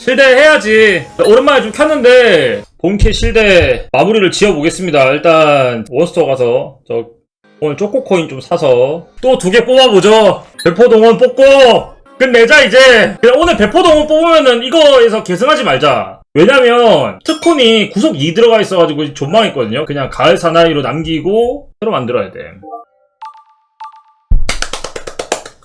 실대 해야지. 오랜만에 좀 켰는데 본캐 실대 마무리를 지어보겠습니다. 일단 원스토어 가서 저 오늘 초코코인 좀 사서 또 두 개 뽑아보죠. 배포동원 뽑고 끝내자 이제. 오늘 배포동원 뽑으면은 이거에서 계승하지 말자. 왜냐면 특콘이 구속 2 들어가 있어가지고 존망했거든요. 그냥 가을 사나이로 남기고 새로 만들어야 돼.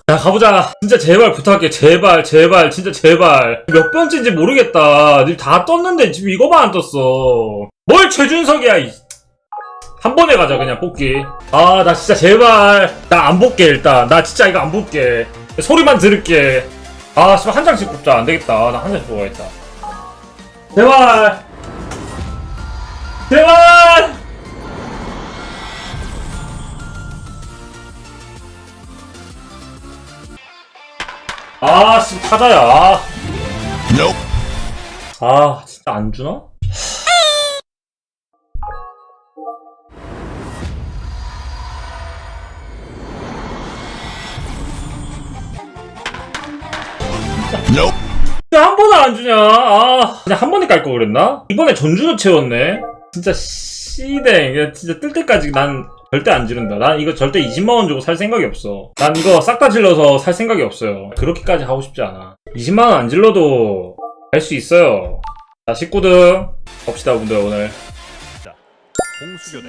야 가보자. 진짜 제발 부탁할게 제발 제발. 진짜 제발. 몇 번째인지 모르겠다. 니 다 떴는데 지금 이거만 안 떴어. 뭘 최준석이야 이. 한 번에 가자 그냥 뽑기. 아 나 진짜 제발. 나안 볼게 일단. 나 진짜 이거 안 볼게. 소리만 들을게. 아 씨발 한 장씩 뽑자. 안 되겠다. 나 한 장씩 뽑아야겠다. 제발. 제발 아, 씨, 타자야. 아. 아, 진짜 안 주나? 진짜 한 번을 안 주냐? 아, 그냥 한 번에 깔걸 그랬나? 이번에 전주도 채웠네. 진짜 씨댕. 진짜 뜰 때까지 난 절대 안 지른다. 난 이거 절대 20만원 주고 살 생각이 없어. 난 이거 싹 다 질러서 살 생각이 없어요. 그렇게까지 하고 싶지 않아. 20만원 안 질러도 할 수 있어요. 자, 19등. 봅시다, 분들, 오늘. 공수교대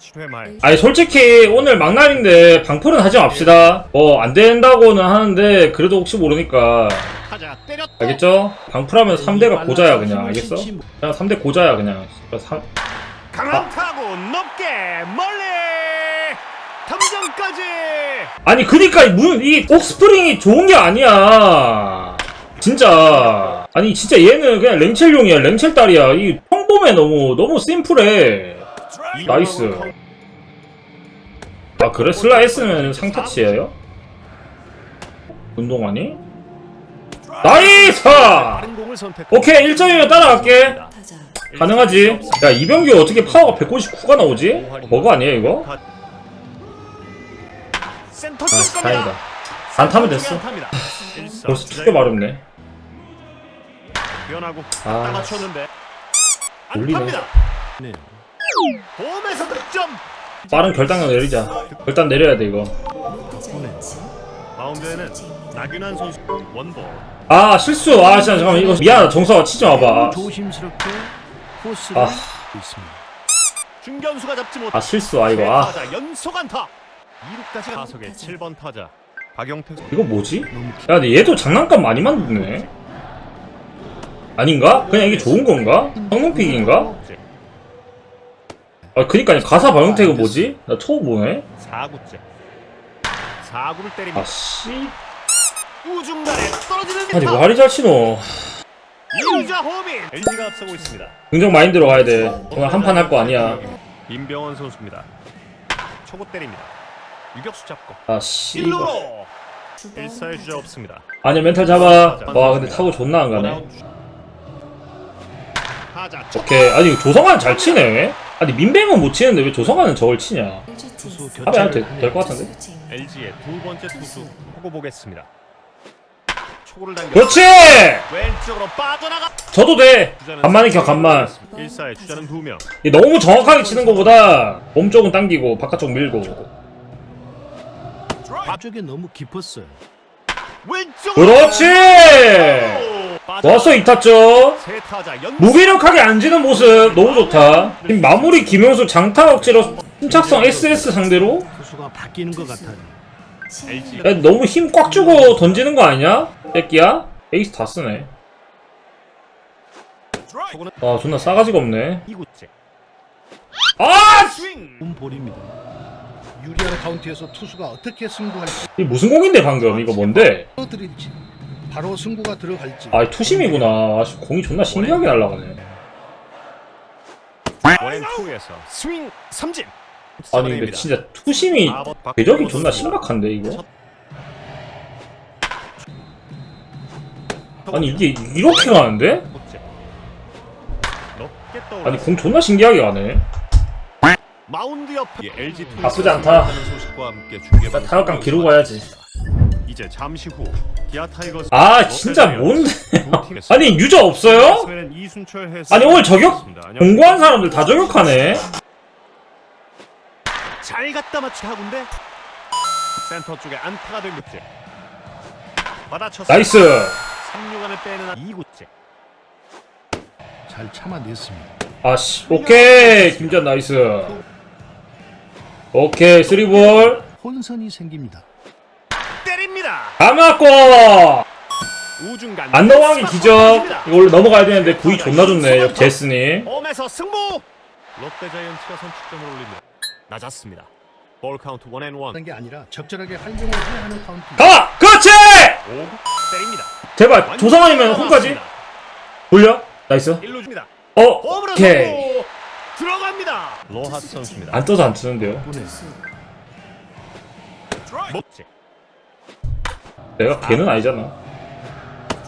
7회 말 아니, 솔직히, 오늘 막날인데, 방풀은 하지 맙시다. 뭐, 안 된다고는 하는데, 그래도 혹시 모르니까. 알겠죠? 방풀하면 3대가 고자야, 그냥. 알겠어? 그냥 3대 고자야, 그냥. 삼- 강한 타구 높게 멀리! 탐정까지! 아니 그니까 문, 이 옥스프링이 좋은 게 아니야. 진짜. 아니 진짜 얘는 그냥 랭첼용이야 랭첼 딸이야. 이 평범해 너무 너무 심플해. 나이스. 아 그래? 슬라이스는 상타치예요? 운동하니? 나이스! 오케이 1점이면 따라갈게. 타자 가능하지? 야 이병규 어떻게 파워가 199가 나오지? 버그 아니야 이거? 센터 아 쪽 다행이다. 갑니다 안 타면 됐어. 안타입니다. 벌써 두개 마렵네. 변하고 아. 맞췄는데. 올리네. 안타입니다. 홈에서 득점. 빠른 결단력 내리자. 결단 내려야 돼 이거. 타자 치 마운드에는 나균환 선수 원볼. 아 실수. 아 진짜 잠깐만. 이거 미안하다. 정서가 치지 마봐. 조심스럽게 코스를 아. 있습니다. 중견수가 잡지 못 아 실수 아 이거 아 타자 연속 안타 2루까지 타석의 7번 타자 박영택 선수. 이거 뭐지? 야 근데 얘도 장난감 많이 만드네 아닌가? 그냥 이게 좋은 건가? 성능픽인가? 아 그니까 가사 방영택은 뭐지? 나 처음 보네 4구째 4구를 때립니다 아씨 우중간에 떨어지는 아니 타 말이 잘 치노 이루자 호민. LG가 앞서고 있습니다. 긍정 마인드로 가야 돼. 오늘 한 판 할 거 아니야. 임병원 선수입니다. 초구 때립니다. 유격수 잡고. 아 씨. 1루로. 1사의 주자 없습니다. 아니야 멘탈 잡아. 와 근데 타고 존나 안 가네. 타자. 오케이. 아니 조성환 잘 치네. 아니 민뱅은 못 치는데 왜 조성환은 저걸 치냐? 투수 합의 안 돼- 될것 같은데? LG의 두 번째 투수 보고 보겠습니다 초구를 당겨 그렇지! 왼쪽으로 빠져나가 저도 돼! 간만에 켜 간만 1사의 주자는 2명 이 너무 정확하게 치는 것보다 몸쪽은 당기고 바깥쪽 밀고 앞쪽에 너무 깊었어요. 왼쪽으로 그렇지! 세 타자 연 무기력하게 앉는 모습 너무 좋다 지금 마무리 김효수 장타 억지로 침착성 SS 상대로 투수가 바뀌는 것 같아요. 야, 너무 힘 꽉 주고 던지는 거 아니야? 뺏기야? 에이스 다 쓰네 아 존나 싸가지가 없네 2구째 아! 볼입니다. 유리한 카운트에서 투수가 어떻게 승부할지 이 무슨 공인데 방금 이거 뭔데? 바로 승부가 들어갈지 아 투심이구나 아, 씨, 공이 존나 신기하게 날아가네 원앤 투에서 스윙 삼진 아니 근데 진짜 투심이 궤적이 존나 심각한데 이거? 아니 이게 이렇게 가는데? 아니 공 존나 신기하게 가네. 마운드 옆에 LG 투 나쁘지 않다. 소식과 함께 중계방 타격감 기르고 가야지. 이제 잠시 후 기아 타이거스 아 진짜 뭔데? 아니 유저 없어요? 아니 오늘 저격. 공부한 사람들 다 저격하네 잘 갖다 맞춘 타구인데. 센터 쪽에 안타가 된 것째 받아쳤어 나이스! 3루간을 빼는 2구째. 잘 참아냈습니다. 아씨 오케이! 김전 나이스. 오케이 쓰리볼. 혼선이 생깁니다. 때립니다. 안 맞고 우중간 안 넘어가긴 기적. 이걸로 넘어가야 되는데 구이 존나 좋네 역 제스니. 홈에서 승부! 롯데 자이언츠가 선취점을 올립니다 낮았습니다 볼 카운트 원앤원 하는 게 아니라 적절하게 활용을 해야 하는 카운트. 가! 그렇지! 5구 때립니다. 제발 조상아니면 홈까지. 돌려? 나이스. 1루 줍니다. 어 홈으로 오케이 성공 들어갑니다. 로하스 선수입니다. 안 떠서 안 트는데요? 보내. 못제 내가 걔는 아니잖아.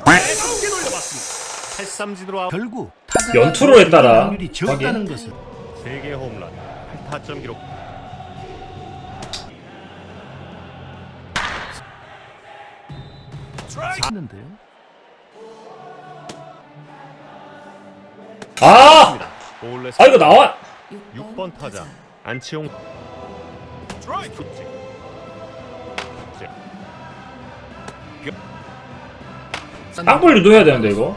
매섭게 돌려봤습니다. 패삼진으로 아웃. 결국 타자가 연투로 했다라. 확률이 적다는 것을. 3개 홈런 8타점 기록 했는데요. 아! 아 이거 나와! 6번 타자 안치홍. 땅볼 유도해야 되는데 이거?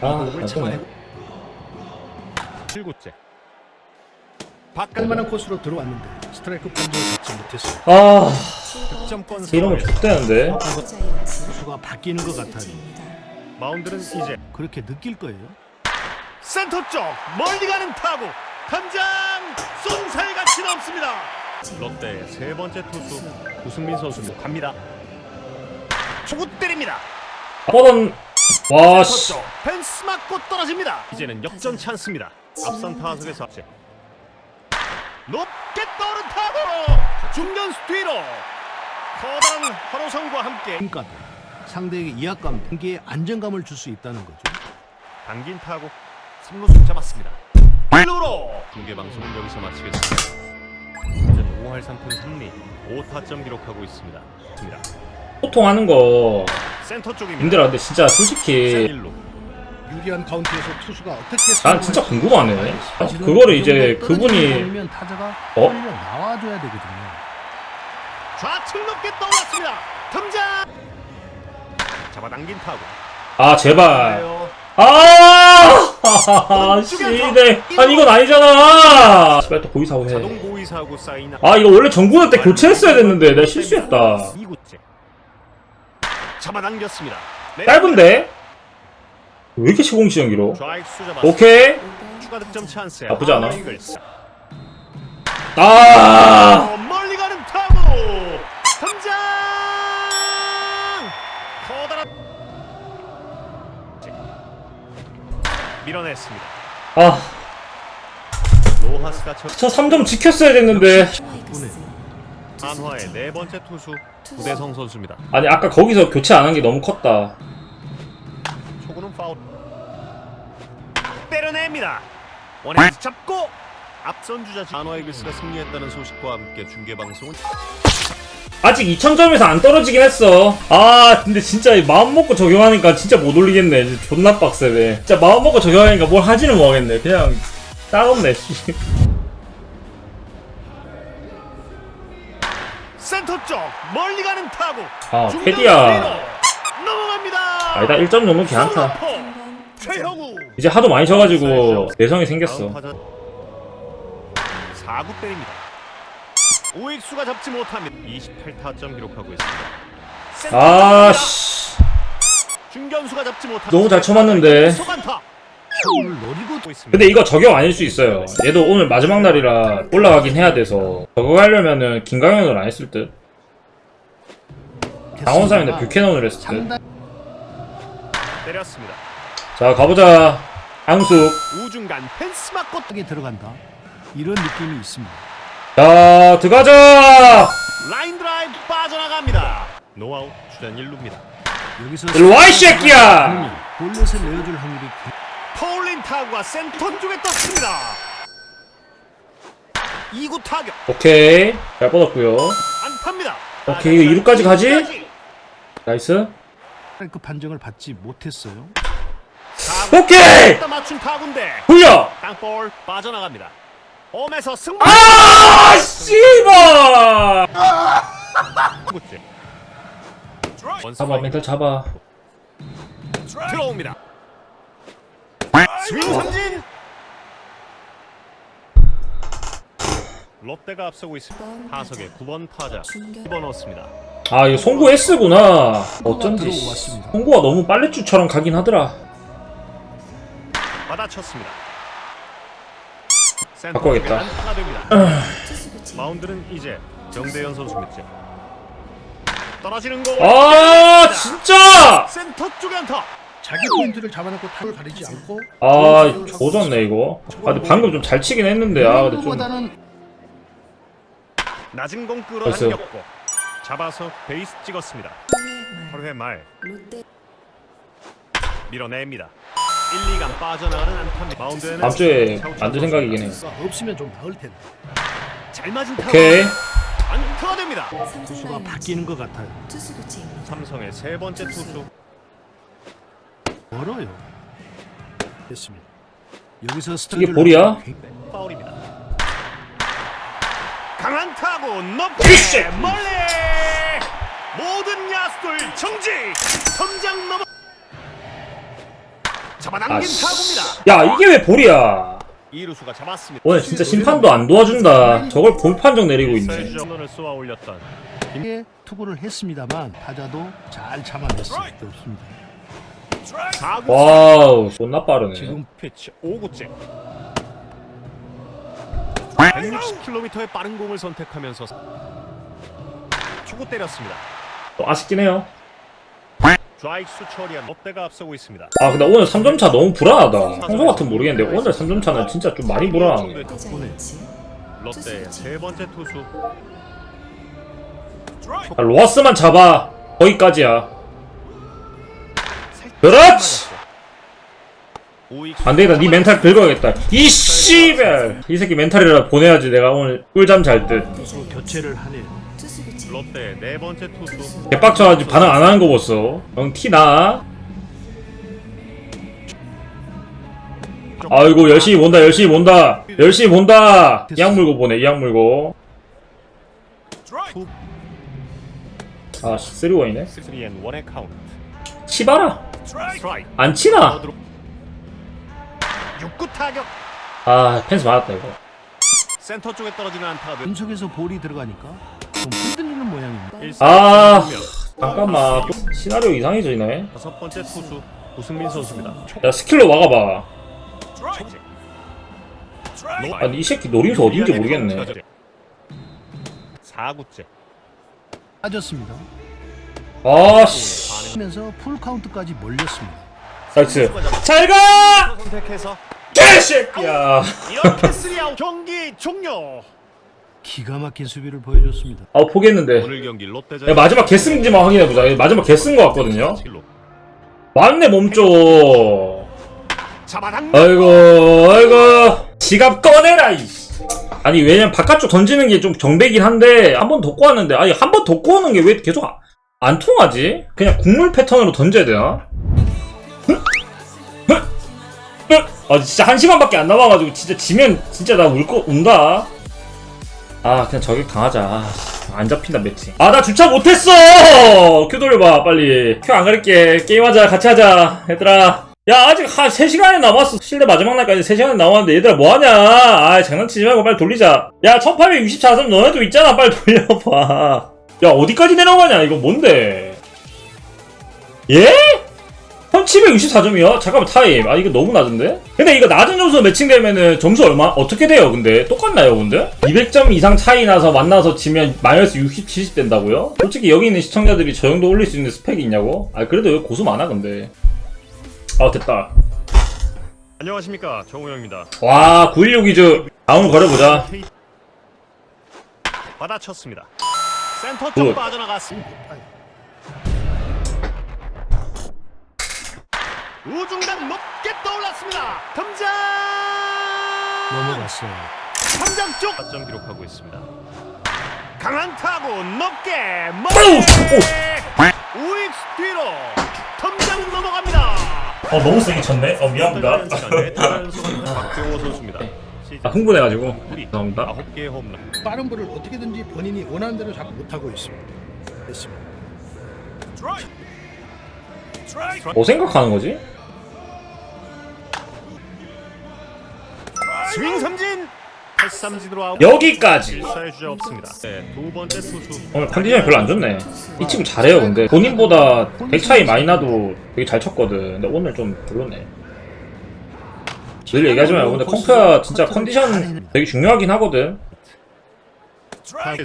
아안 떠네 7구째. 할 바깥 만한 코스로 들어왔는데 스트라이크 본전을 받지 못했어요. 아 득점권 이러면 좋대는데? 투수가 바뀌는 것 같아요. 마운드는 이제 그렇게 느낄 거예요. 센터 쪽 멀리 가는 타구. 탐장 쏜살 같이 넘습니다. 롯데의 세 번째 투수 구승민 선수 갑니다. 초구 때립니다. 뻗은 와씨. 쪽 펜스 맞고 떨어집니다. 이제는 역전 찬스입니다. 앞선 타석에서 앞제 높게 떠오른 타구 중견수 뒤로 커다란 환호성과 함께 그러니까 상대에게 이악감, 경기에 안정감을 줄 수 있다는 거죠. 당긴 타구 3루수 잡았습니다. 1루로! 중계 방송은 여기서 마치겠습니다. 이제 5할 3푼 3리 5타점 기록하고 있습니다. 있습니다. 소통하는 거 센터 쪽입니다. 힘들어. 근데 진짜 솔직히 1루 유리한 카운트에서 투수가 어떻게 난 진짜 궁금하네. 아, 그거를 이제 그분이 어? 나와줘야 되거든요. 좌측 높게 떠올랐습니다. 틈장 잡아당긴 타구. 아 제발. 아! 씨네. 아니 이건 아니잖아. 제발 또 고의 사고 해. 자동 고의 사고 사인. 아 이거 원래 정구는 때 교체했어야 됐는데 내가 실수했다. 2구째. 잡아당겼습니다. 네. 짧은데? 왜 이렇게 시공 시험 길어? 좌익수 잡았습니다. 오케이. 추가 득점 찬스. 나쁘지 않아. 이글스. 아! 어, 멀리 가는 타구 밀어냈습니다. 아, 로하스가 첫저 3점 지켰어야 됐는데. 한화의 네 번째 투수 구대성 선수입니다. 아니 아까 거기서 교체 안 한 게 너무 컸다. 초구는 파울. 때려냅니다. 원앤 잡고 앞선 주자 한화 이글스가 승리했다는 소식과 함께 중계 방송은 아직 2000점에서 안 떨어지긴 했어. 아 근데 진짜 이 마음 먹고 적용하니까 진짜 못 올리겠네. 존나 빡세네. 진짜 마음 먹고 적용하니까 뭘 하지는 못하겠네. 그냥 따갑네 씨. 센터 쪽 멀리 가는 타구. 아 패디야. 넘어갑니다. 아니다 1점 넘으면 괜찮다 이제 하도 많이 져가지고 내성이 생겼어. 4구 때립니다. 오익수가 잡지 못합니다. 28타점 기록하고 있습니다. 아씨 중견수가 잡지 못합니다. 너무 잘 쳐맞는데. 근데 이거 적용 아닐 수 있어요 얘도 오늘 마지막 날이라 올라가긴 해야 돼서 적용하려면은 김강현을 안 했을 듯 강원삼인데 뷰캐넌을 했을 상당히 때렸습니다. 듯자 가보자 안숙 우중간 펜스 맞고 들어간다. 이런 느낌이 있습니다. 자 들어가자 라인 드라이브 빠져나갑니다. 노아웃 주전 1루입니다. 여기서 일로 와 이 새끼야 볼넷을 내어줄 확률이 포울린 타구가 센터 쪽에 떴습니다. 2구 타격 오케이 잘 뻗었고요 안타입니다. 오케이, 이거 2루까지 가지? 나이스. 그 판정을 받지 못했어요. 오케이! 맞춘 타구인데 굴려! 땅볼 빠져나갑니다. 홈에서 승부. 아, 씨발! 잡아, 멘탈 잡아. 들어옵니다. 스윙 삼진. 롯데가 앞서고 있습니다. 타석의 9번 타자 집어넣었습니다. 아, 이거 송구 S구나. 어쩐지. 송구가 너무 빨래줄처럼 가긴 하더라. 받아쳤습니다. 바꿔야겠다. 마운드는 이제 정대현 선수입니다. 떨어지는 거. 아, 진짜! 센터 쪽에 안타. 자기 포인트를 잡아놓고 타를 가리지 않고 아, 조졌네, 이거. 아, 근데 방금 좀 잘 치긴 했는데, 아, 근데 좀. 낮은 공. 끌어당겼고 잡아서 베이스 찍었습니다. 8회 말 밀어냅니다. 1, 2간 빠져나가는 안타입니다. 마운드에는 다음 주에 만들 생각이긴 해. 없으면 좀 나을 텐데. 잘 맞은 타구. 오케이. 안타가 됩니다. 투수가 바뀌는 것 같아요. 투수 교체입니다. 삼성의 세 번째 투수 멀어요. 됐습니다. 여기서 스타트를 볼이야? 파울입니다. 강한 타구 높게! 멀리 모든 야수들 정지 점장 넘어 잡아당긴 아, 씨. 타구입니다. 야, 이게 왜 볼이야? 이루수가 잡았습니다. 오늘 진짜 심판도 안 도와준다. 저걸 볼 판정 내리고 있네. 홈런을 쏘아 올렸던 굉장히 투구를 했습니다만 타자도 잘 참아냈습니다. 없습니다. 4구 와우, 존나 빠르네. 지금 피치 5구째 160km의 빠른 공을 선택하면서 초구 때렸습니다. 또 아쉽긴 해요. 좌익수 처리한 롯데가 앞서고 있습니다. 아, 근데 오늘 3점차 너무 불안하다. 평소 같으면 모르겠는데, 오늘 3점차는 진짜 좀 많이 불안하네. 롯데 세 번째 투수 아, 로하스만 잡아. 거기까지야. 그렇지! 우익수 안 되겠다. 니 멘탈 긁어야겠다. 이 씨발! 이 새끼 멘탈이라 보내야지. 내가 오늘 꿀잠 잘 듯. 롯데 자이언츠 교체를 하네요. 롯데의 네 번째 투수 개빡쳐가지고 반응 안 하는 거 봤어. 형, 티 나. 아이고, 열심히 본다, 열심히 본다. 열심히 본다. 이 악 물고 보내, 이악 물고. 아, 3원이네. 3앤 1의 카운트 치봐라. 스트라이크 안 치나? 어드로 6구 타격 아, 펜스 맞았다, 이거. 센터 쪽에 떨어지는 안타가 돼 연속에서 볼이 들어가니까 좀 흔들리는 모양입니다. 아. 잠깐만. 또 시나리오 이상해지네. 다섯 번째 투수 우승민 선수입니다. 야, 스킬로 막아봐. 로- 아니, 이 새끼 노림수 어딘지 모르겠네. 4구째 빠졌습니다. 아, 씨. 하면서 풀 카운트까지 몰렸습니다. 나이스. 잘 가! 선택해서 개새끼야. 이렇게 3아웃 경기 종료. 기가 막힌 수비를 보여줬습니다. 아, 포기했는데. 오늘 경기 롯데 야, 마지막 개쓴지 만 확인해 보자. 마지막 개쓴 거 같거든요. 맞네, 몸쪽. 잡아당. 아이고, 아이고. 지갑 꺼내라, 이씨. 아니, 왜냐면 바깥쪽 던지는 게 좀 정배긴 한데, 한번 덮고 왔는데, 아니, 한번 덮고 오는 게 왜 계속 아- 안 통하지? 그냥 국물 패턴으로 던져야 되나? 흥? 흥? 흥? 아, 진짜 한 시간밖에 안 남아가지고, 진짜 지면, 진짜 나 울 거, 운다. 아, 그냥 저격 당하자. 아, 안 잡힌다, 매치. 아, 나 주차 못했어! 큐 돌려봐, 빨리. 큐 안 가릴게. 게임하자, 같이 하자. 얘들아. 야, 아직 한 3시간이 남았어. 실내 마지막 날까지 3시간이 남았는데, 얘들아, 뭐하냐? 아, 장난치지 말고 빨리 돌리자. 야, 1864점 너네도 있잖아. 빨리 돌려봐. 야, 어디까지 내려가냐? 이거 뭔데? 예? 1764점이요? 잠깐만, 타임. 아, 이거 너무 낮은데? 근데 이거 낮은 점수 매칭되면은 점수 얼마? 어떻게 돼요, 근데? 똑같나요, 근데? 200점 이상 차이 나서 만나서 지면 마이너스 60, 70 된다고요? 솔직히 여기 있는 시청자들이 저 정도 올릴 수 있는 스펙이 있냐고? 아, 그래도 여기 고수 많아, 근데. 아, 됐다. 안녕하십니까 정우영입니다. 와, 916 위즈. 다음 걸어보자. 받아쳤습니다. 센터 굿. 쪽 빠져나갔습니다. 우중간 높게 떠올랐습니다. 등장. 넘어갔어요. 3점 쪽 4점 기록하고 있습니다. 강한 타구 높게 멀리 우익수 뒤로 덤장 넘어갑니다. 어 너무 세게 쳤네. 어 미안합니다. 박병호 선수입니다. 아, 흥분해가지고 우리 죄송합니다. 아홉 개의 홈런. 빠른 볼을 어떻게든지 본인이 원하는 대로 잡지 못하고 있습니다. 됐습니다. 뭐 생각하는 거지? 스윙 삼진. 8삼진으로 아웃. 여기까지. 주자 없습니다. 네, 두 번째 투수. 오늘 컨디션이 별로 안 좋네. 이 친구 잘해요, 근데. 본인보다 100 차이 많이 나도 되게 잘 쳤거든. 근데 오늘 좀 별로네. 늘 얘기하지만 근데 컴퓨터 진짜 컨디션 되게 중요하긴 하거든.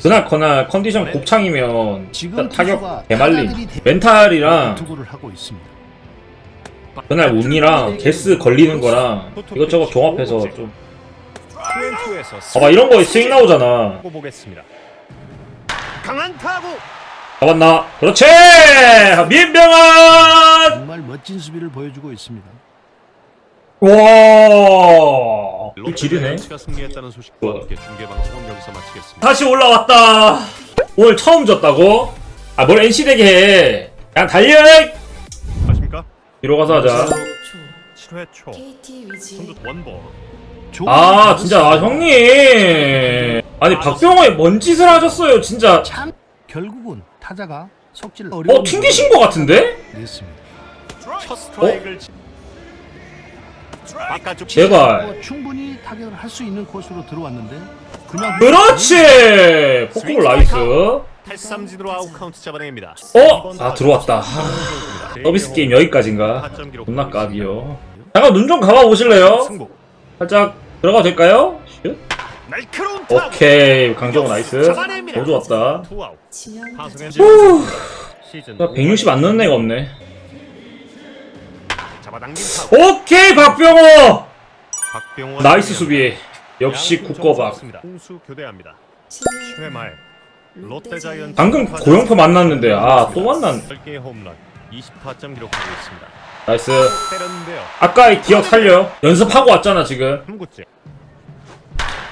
그날 그날 컨디션 곱창이면 진짜 타격 개말림. 멘탈이랑 투구를 하고 있습니다. 그날 운이랑 게스 걸리는 거랑 이것저것 종합해서 좀 봐봐 이런 거에 스윙 나오잖아. 하고 보겠습니다. 강한 타구. 잡았나? 그렇지! 민병환! 정말 멋진 수비를 보여주고 있습니다. 와, 이. 가 승리했다는 소식과 뭐. 함께 중계 방송은 여기서 마치겠습니다. 다시 올라왔다. 오늘 처음 졌다고? 아, 뭘 NC 되게 해. 그냥 달려! 아십니까? 뒤로 가서 하자. 초 7회 초. KT 위즈 선두 원볼. 좋은 아, 진짜, 아, 형님. 아니, 박병호에 뭔 짓을 하셨어요, 진짜. 참 결국은 타자가 속질 어, 튕기신 것 같은데? 냈습니다. 첫 스트라이크를 치- 바깥쪽 제발. 뭐 충분히 타격을 할 수 있는 코스로 들어왔는데 그냥 그렇지! 포크볼 나이스. 8삼진으로 아웃 카운트 잡아냅니다. 어? 아, 들어왔다. 하, 서비스 게임 여기까지인가? 존나 까비요. 잠깐 눈 좀 감아 보실래요? 살짝 들어가도 될까요? 슛? 날카로운 타구. 오케이 강정호 나이스 잡아냅니다. 너무 좋았다 투아웃. 후 시즌 160 안 넣는 애가 없네. 오케이 박병호 박병호 나이스 수비 역시 국거박 공수 교대합니다. 지명 7회 말 롯데 자이언츠 방금 고영표 만났는데 아 또 만난 10개의 홈런 20타점 기록하고 있습니다. 나이스 때렸는데요. 아까의 기억 살려 연습하고 왔잖아 지금 3구째.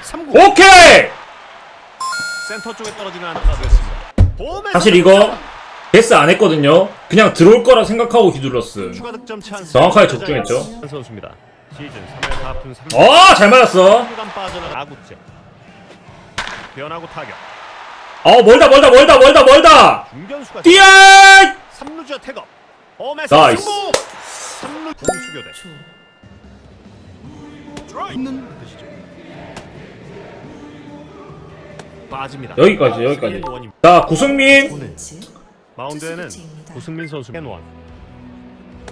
3구. 오케이 센터 쪽에 떨어지는 안타가 됐습니다. 홈에서 사실 이거 베스 안 했거든요 그냥 들어올 거라 생각하고 휘둘렀음 추가 득점 찬스. 정확하게 적중했죠. 한 선수입니다. 시즌 3회 4푼 3루. 어잘 맞았어 간 빠져나가 4구째. 변하고 타격. 어 멀다 멀다 멀다 멀다 멀다 중견수가 뛰어 3루주자 태업. 홈에서 나이스. 승부. 3루 공수 교대. 있는 것이죠. 빠집니다. 여기까지 여기까지. 자 구승민 마운드에는 투수교체입니다. 구승민 선수 앤원.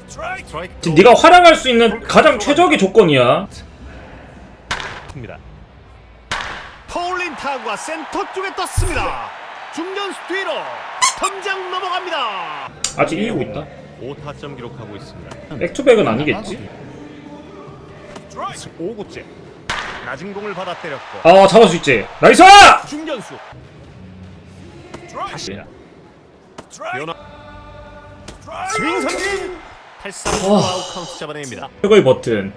스트라이크 지금 네가 활약할 수 있는 가장 최적의 조건이야 입니다. 파울린 타구가 센터 쪽에 떴습니다. 중견수 뒤로 덤장 넘어갑니다. 아직 이기고 있다 5타점 기록하고 있습니다. 백투백은 아니겠지? 5구째. 낮은 공을 받아 때렸고 아 잡을 수 있지 나이스! 중견수 다시 변화 스윙 삼진 8삼 와. 아웃 카운트 잡아냅니다. 최고의 버튼.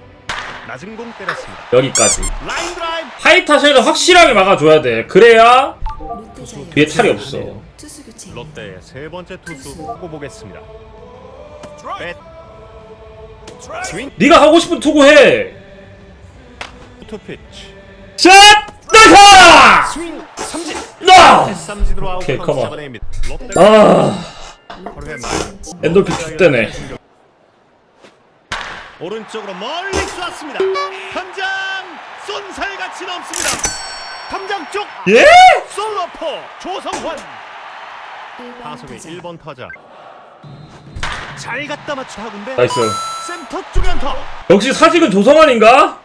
낮은 공 때렸습니다. 여기까지. 라인 드라이브. 하이타셔를 확실하게 막아줘야 돼. 그래야 롯데 자이언츠 뒤에 탈이 없어. 투수 교체 롯데의 세 번째 투수 보고 보겠습니다. 뱃 스윙. 네가 하고 싶은 투구 해. 투 피치. 샷! 나이스! 스윙 삼진 나! 삼진으로 아웃 오케이, 컴온. 잡아냅니다. 롯데 아 8회 말 엔돌핀 죽대네 오른쪽으로 멀리 쏘았습니다. 탐장 쏜살같이 넘습니다. 탐장 쪽 예? 솔로포 조성환 타석의 타자 1번 타자 잘 갖다 맞춰 하군데 나이스 센터 쪽에 안타 역시 사직은 조성환인가?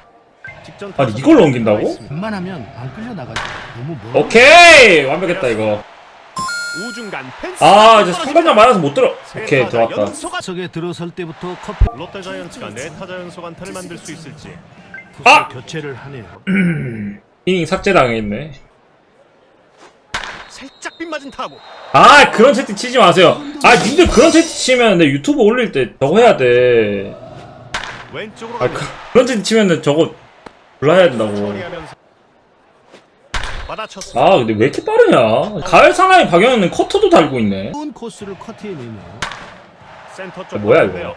직전 아니, 타석 이걸 넘긴다고? 나와 있습니다. 웬만하면 안 끌려 나가죠. 너무 멀어. 오케이 완벽했다 이거 우중간 펜스 아 이제 상관장 맞아서 못 들어 오케이 들어왔다 석에 들어설 때부터 커피 롯데 자이언츠가 네 타자 연속 안타를 만들 수 있을지 투수 아! 교체를 하네요. 이닝 삭제당했네 살짝 빗맞은 타구 아 그런 채팅 치지 마세요 아 님들 그런 채팅 치면 내 유튜브 올릴 때 저거 해야 돼 왼쪽으로 아, 그, 그런 짓 치면은 저거 불러야 된다고. 받아쳤습니다. 아 근데 왜 이렇게 빠르냐 가을 사나이 박영현은 커터도 달고 있네 좋은 코스를 커트해내네요. 센터 쪽 뭐야.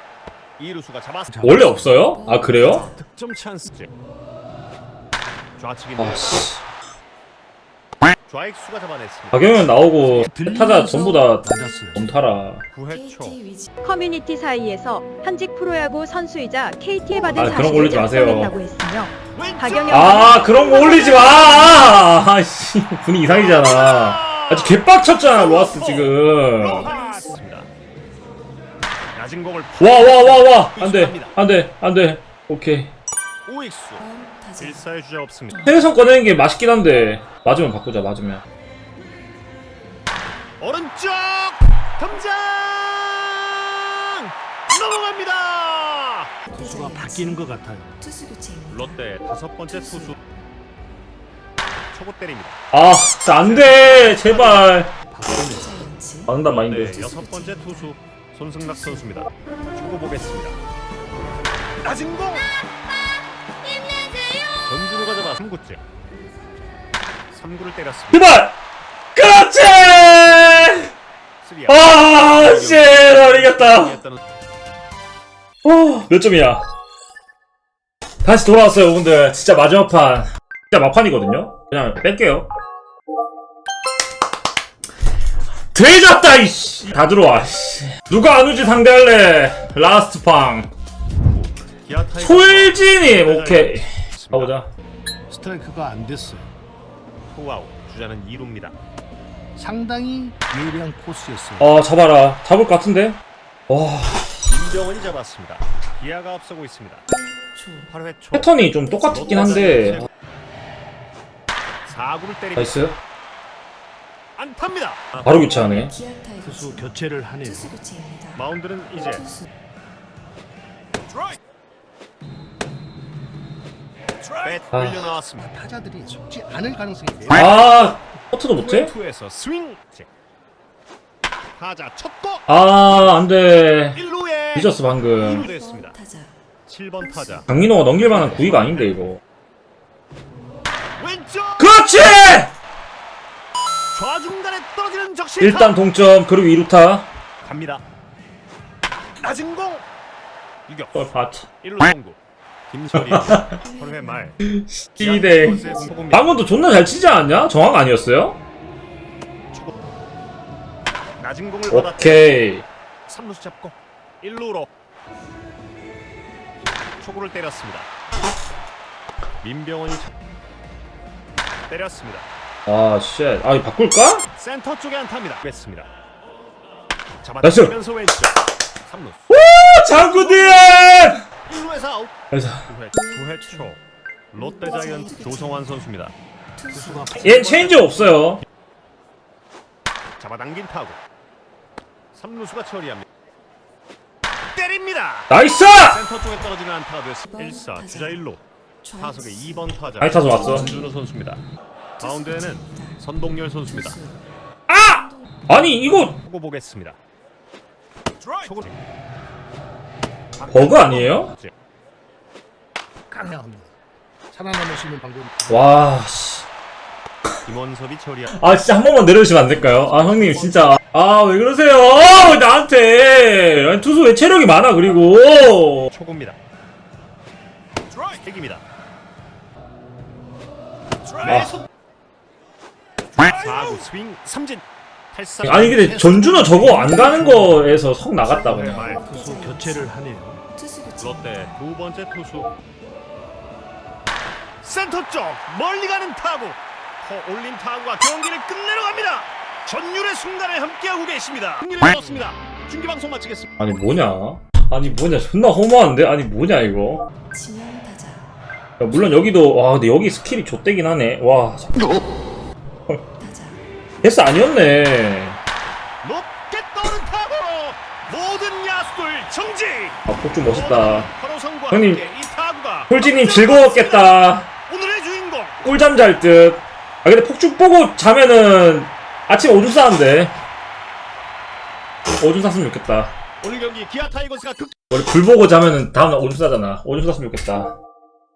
이루수가 잡았습니다. 원래 없어요? 아 그래요? 득점 찬스. 좌측인 아씨 좌익수가 잡아냈습니다. 박영현 나오고 타자 전부 다 맞았어요. 넘타라. 9회 초. KT 위즈 커뮤니티 사이에서 현직 프로야구 선수이자 KT에 받은 아, 그런 거 사실을 올리지 마세요. 작성했다고 했으며 왼쪽! 박영현 아 그런 거 올리지 마! 아씨 분위기 이상이잖아. 아주 개빡쳤잖아 로하스 지금. 로하스입니다. 낮은 공을 와 와 와 와. 안돼 안돼 안돼. 오케이. 오익수 타자 일사의 주자 없습니다. 해외선 꺼내는 게 맛있긴 한데 맞으면 바꾸자 맞으면 오른쪽 등장 넘어갑니다. 투수가 바뀌는 것 같아요. 투수 교체입니다. 롯데 다섯 번째 투수 초구 때립니다. 아 안돼 제발 네, 마인드 여섯 번째 투수 손승락 선수입니다. 초구 보겠습니다. 낮은 공. 전준우가 잡아 3구째. 3구를 때렸습니다. 제발 그렇지 3아웃. 아씨 나 이겼다 어, 몇 점이야? 다시 돌아왔어요, 여러분들. 진짜 마지막 판. 진짜 막판이거든요? 그냥 뺄게요. 되졌다, 이씨! 다 들어와, 씨. 누가 안우지 상대할래? 라스트 팡. 타이거 솔진 가보자. 스트라이크가 안 됐어요. 투아웃 주자는 2루입니다. 상당히 유리한 코스였어요. 어, 잡아라. 잡을 것 같은데? 와, 임병원이 잡았습니다. 기아가 앞서고 있습니다. 초 8회 초 패턴이 좀 똑같긴 한데. 4구를 때립니다. 나이스. 안타입니다. 바로 교체하네. 투수 교체를 하네요. 투수 교체입니다. 마운드는 이제 투수 뱃 아. 끌려 나왔습니다. 타자들이 속지 않을 가능성이 매우 아, 커트도 못해? 투에서 스윙. 타자 첫고 아, 안 돼. 1루에 늦었어, 방금. 2루 됐습니다. 타자 7번 타자 강민호가 넘길 만한 구위가 아닌데, 이거. 왼쪽 그렇지! 좌중간에 떨어지는 적실 일단 동점 그리고 2루타 갑니다. 낮은 공 유격 어, 바차 1루 송구 김철이 8회 말 시대. 방금도 존나 잘 치지 않았냐? 정확 아니었어요? 낮은 공을 받았 오케이 3루수 잡고 1루로 초구를 때렸습니다. 민병원이 차- 때렸습니다. 아쉣 아 이거 바꿀까? 센터 쪽에 안타입니다. 뺐습니다. 나이스. 잡아당기면서 왼쪽 3루 아, 장구디 1루에서 아웃 그래서 9회, 9회 초 롯데 자이언츠 조성환 선수입니다. 투수 얘 체인지 없어요 잡아당긴 타구 3루수가 처리합니다. 때립니다. 나이스! 센터 쪽에 떨어지는 안타가 됐습니다. 1사 주자 1루 타석의 2번 타자 아이 타자 왔어 전준우 선수입니다. 가운데는 선동열 선수입니다. 아! 아니 이거 보고 보겠습니다. 초구 버그 아니에요? 강해합니다. 살아남을 수 있는 방법. 와 씨 김원섭이 처리한 아 진짜 한 번만 내려주시면 안 될까요? 아 형님 진짜 아 왜 그러세요 아, 왜 나한테 아니 투수 왜 체력이 많아 그리고 초구입니다. 스틱입니다. 아, 4구 스윙 삼진 8사 아니 근데 전준호 저거 안 가는 거에서 석 나갔다 그냥 말 투수 교체를 하네요. 롯데 두 번째 투수. 센터 쪽 멀리 가는 타구. 허 올린 타구가 경기를 끝내러 갑니다. 전율의 순간을 함께하고 계십니다. 승리를 얻었습니다. 중계방송 마치겠습니다. 아니 뭐냐? 아니 뭐냐? 존나 허무한데? 아니 뭐냐 이거? 지명 타자. 야, 물론 여기도 와 근데 여기 스킬이 좆되긴 하네. 와 타자. 패스 아니었네 높게 떠오른 타구 모든 야수들 정지 아 폭주 멋있다. 형님, 홀지님 즐거웠겠다. 오늘의 주인공. 꿀잠 잘 듯 아 근데 폭죽 보고 자면은 아침 오줌 싸는데. 오줌 쌌으면 좋겠다. 오늘 경기 기아 타이거스가 극 원래 불 보고 자면은 다음날 오줌 싸잖아. 오줌 쌌으면 좋겠다